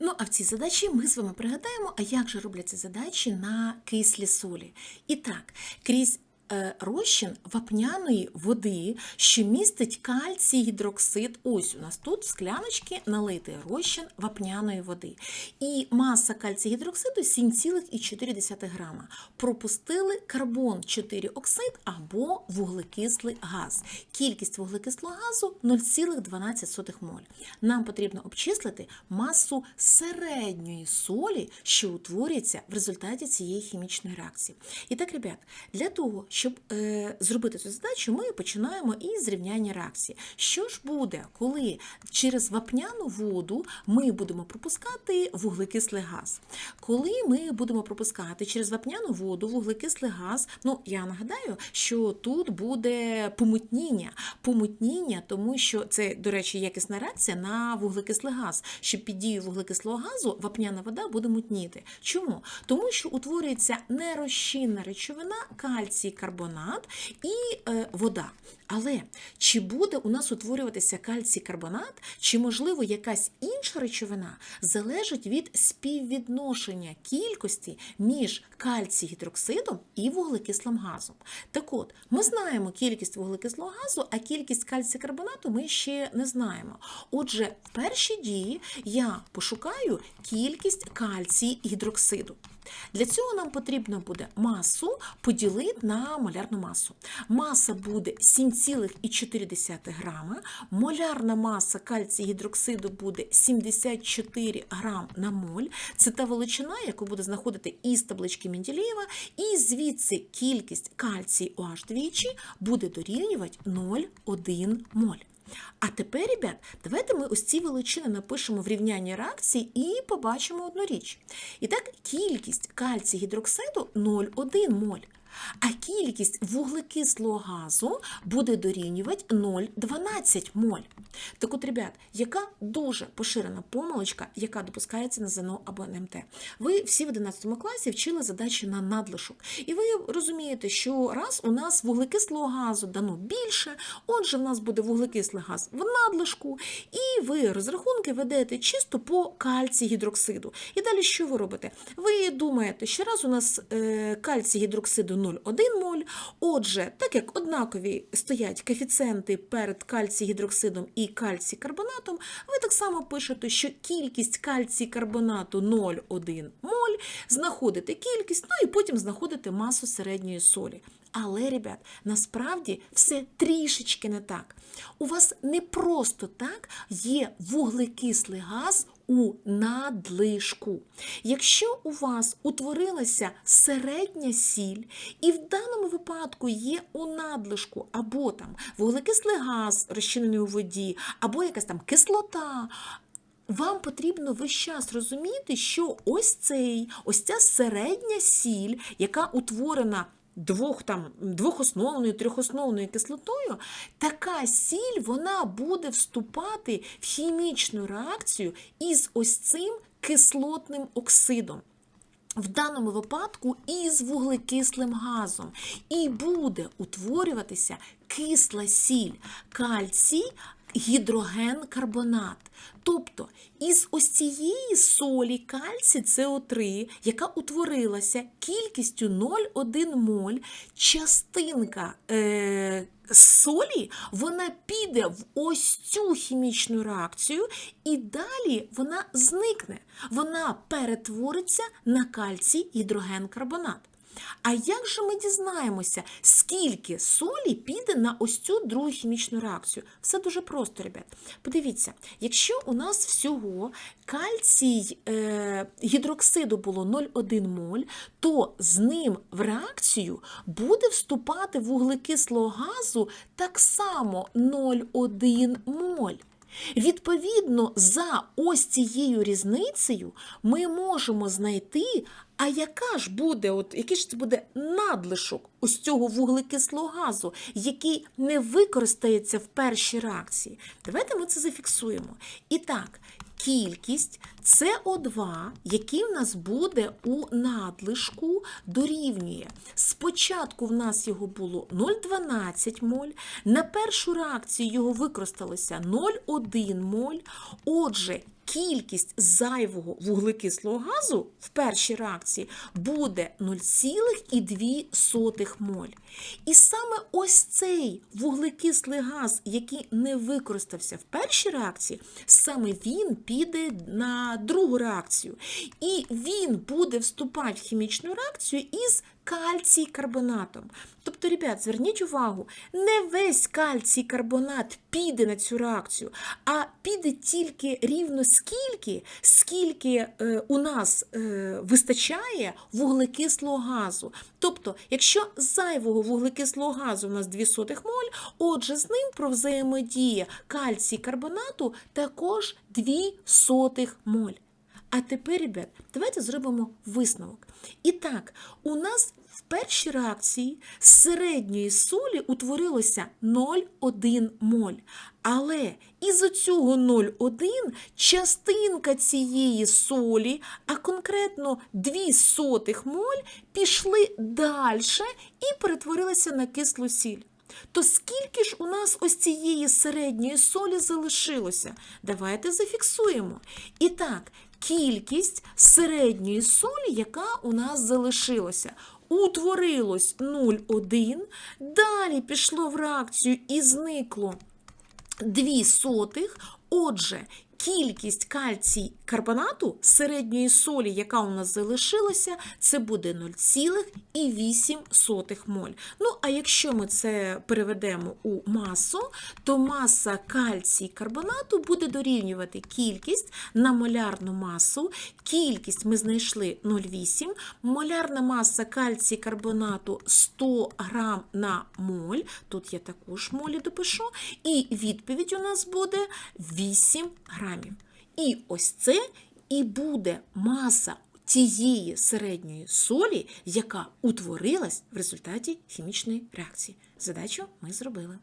Ну, а в цій задачі ми з вами пригадаємо, а як же робляться задачі на кислі солі. І так, крізь розчин вапняної води, що містить кальцій гідроксид. Ось у нас тут в скляночці налитий розчин вапняної води. І маса кальцій гідроксиду 7,4 грама. Пропустили карбон 4 оксид або вуглекислий газ. Кількість вуглекислого газу 0,12 моль. Нам потрібно обчислити масу середньої солі, що утворюється в результаті цієї хімічної реакції. І так, ребят, для того, щоб е, зробити цю задачу, ми починаємо із зрівняння реакції. Що ж буде, коли через вапняну воду ми будемо пропускати вуглекислий газ? Коли ми будемо пропускати через вапняну воду вуглекислий газ, ну я нагадаю, що тут буде помутніння. Помутніння, тому що це, до речі, якісна реакція на вуглекислий газ. Що під дією вуглекислого газу вапняна вода буде мутніти. Чому? Тому що утворюється нерозчинна речовина, кальцій, карбонат і е, вода. Але чи буде у нас утворюватися кальцій карбонат, чи, можливо, якась інша речовина залежить від співвідношення кількості між кальцій гідроксидом і вуглекислим газом. Так от, ми знаємо кількість вуглекислого газу, а кількість кальцій карбонату ми ще не знаємо. Отже, в першій дії я пошукаю кількість кальцій гідроксиду. Для цього нам потрібно буде масу поділити на молярну масу. Маса буде 7,4 грами, молярна маса кальцію гідроксиду буде 74 грам на моль. Це та величина, яку буде знаходити із таблички Менделєєва, і звідси кількість кальцію OH двічі буде дорівнювати 0,1 моль. А тепер, ребят, давайте ми ось ці величини напишемо в рівнянні реакції і побачимо одну річ. І так, кількість кальцій гідроксиду 0,1 моль. А кількість вуглекислого газу буде дорівнювати 0,12 моль. Так от, ребят, яка дуже поширена помилочка, яка допускається на ЗНО або НМТ. Ви всі в 11 класі вчили задачі на надлишок. І ви розумієте, що раз у нас вуглекислого газу дано більше, отже, в нас буде вуглекислий газ в надлишку, і ви розрахунки ведете чисто по кальцій гідроксиду. І далі що ви робите? Ви думаєте, що раз у нас е, кальцій гідроксиду 0,1 моль, отже, так як однакові стоять коефіцієнти перед кальцій гідроксидом і кальцій карбонатом, ви так само пишете, що кількість кальцій карбонату 0,1 моль, знаходите кількість, ну і потім знаходите масу середньої солі. Але, ребят, насправді все трішечки не так. У вас не просто так є вуглекислий газ у надлишку. Якщо у вас утворилася середня сіль, і в даному випадку є у надлишку або там вуглекислий газ, розчинений у воді, або якась там кислота. Вам потрібно весь час розуміти, що ось цей, ось ця середня сіль, яка утворена двох там двохосновною, трьохосновною кислотою, така сіль вона буде вступати в хімічну реакцію із ось цим кислотним оксидом. В даному випадку із вуглекислим газом. І буде утворюватися кисла сіль, кальцій, гідрогенкарбонат. Тобто із ось цієї солі кальцій СО3, яка утворилася кількістю 0,1 моль, частинка е, солі вона піде в ось цю хімічну реакцію, і далі вона зникне. Вона перетвориться на кальцій гідрогенкарбонат. А як же ми дізнаємося, скільки солі піде на ось цю другу хімічну реакцію? Все дуже просто, ребят. Подивіться, якщо у нас всього кальцій е, гідроксиду було 0,1 моль, то з ним в реакцію буде вступати вуглекислого газу так само 0,1 моль. Відповідно, за ось цією різницею ми можемо знайти, а яка ж буде, от, який ж це буде надлишок ось цього вуглекислого газу, який не використається в першій реакції. Давайте ми це зафіксуємо. І так, кількість СО2, який в нас буде у надлишку, дорівнює. Спочатку в нас його було 0,12 моль, на першу реакцію його використалося 0,1 моль. Отже, кількість зайвого вуглекислого газу в першій реакції буде 0,2 моль. І саме ось цей вуглекислий газ, який не використався в першій реакції, саме він піде на другу реакцію. І він буде вступати в хімічну реакцію із кальцій карбонатом. Тобто, ребят, зверніть увагу, не весь кальцій карбонат піде на цю реакцію, а піде тільки рівно скільки, скільки е, у нас е, вистачає вуглекислого газу. Тобто, якщо зайвого вуглекислого газу у нас 2 сотих моль, отже, з ним провзаємодіє кальцій карбонату також 2 сотих моль. А тепер, ребят, давайте зробимо висновок. І так, у нас в першій реакції з середньої солі утворилося 0,1 моль. Але із цього 0,1 частинка цієї солі, а конкретно 2 сотих моль, пішли далі і перетворилися на кислу сіль. То скільки ж у нас ось цієї середньої солі залишилося? Давайте зафіксуємо. І так, кількість середньої солі, яка у нас залишилася. Утворилось 0,1, далі пішло в реакцію і зникло 2 сотих. Отже, кількість кальцій карбонату середньої солі, яка у нас залишилася, це буде 0,8 моль. Ну, а якщо ми це переведемо у масу, то маса кальцій карбонату буде дорівнювати кількість на молярну масу. Кількість ми знайшли 0,8, молярна маса кальцій карбонату 100 грам на моль. Тут я також молі допишу. І відповідь у нас буде 8 грамів. І ось це і буде маса тієї середньої солі, яка утворилась в результаті хімічної реакції. Задачу ми зробили.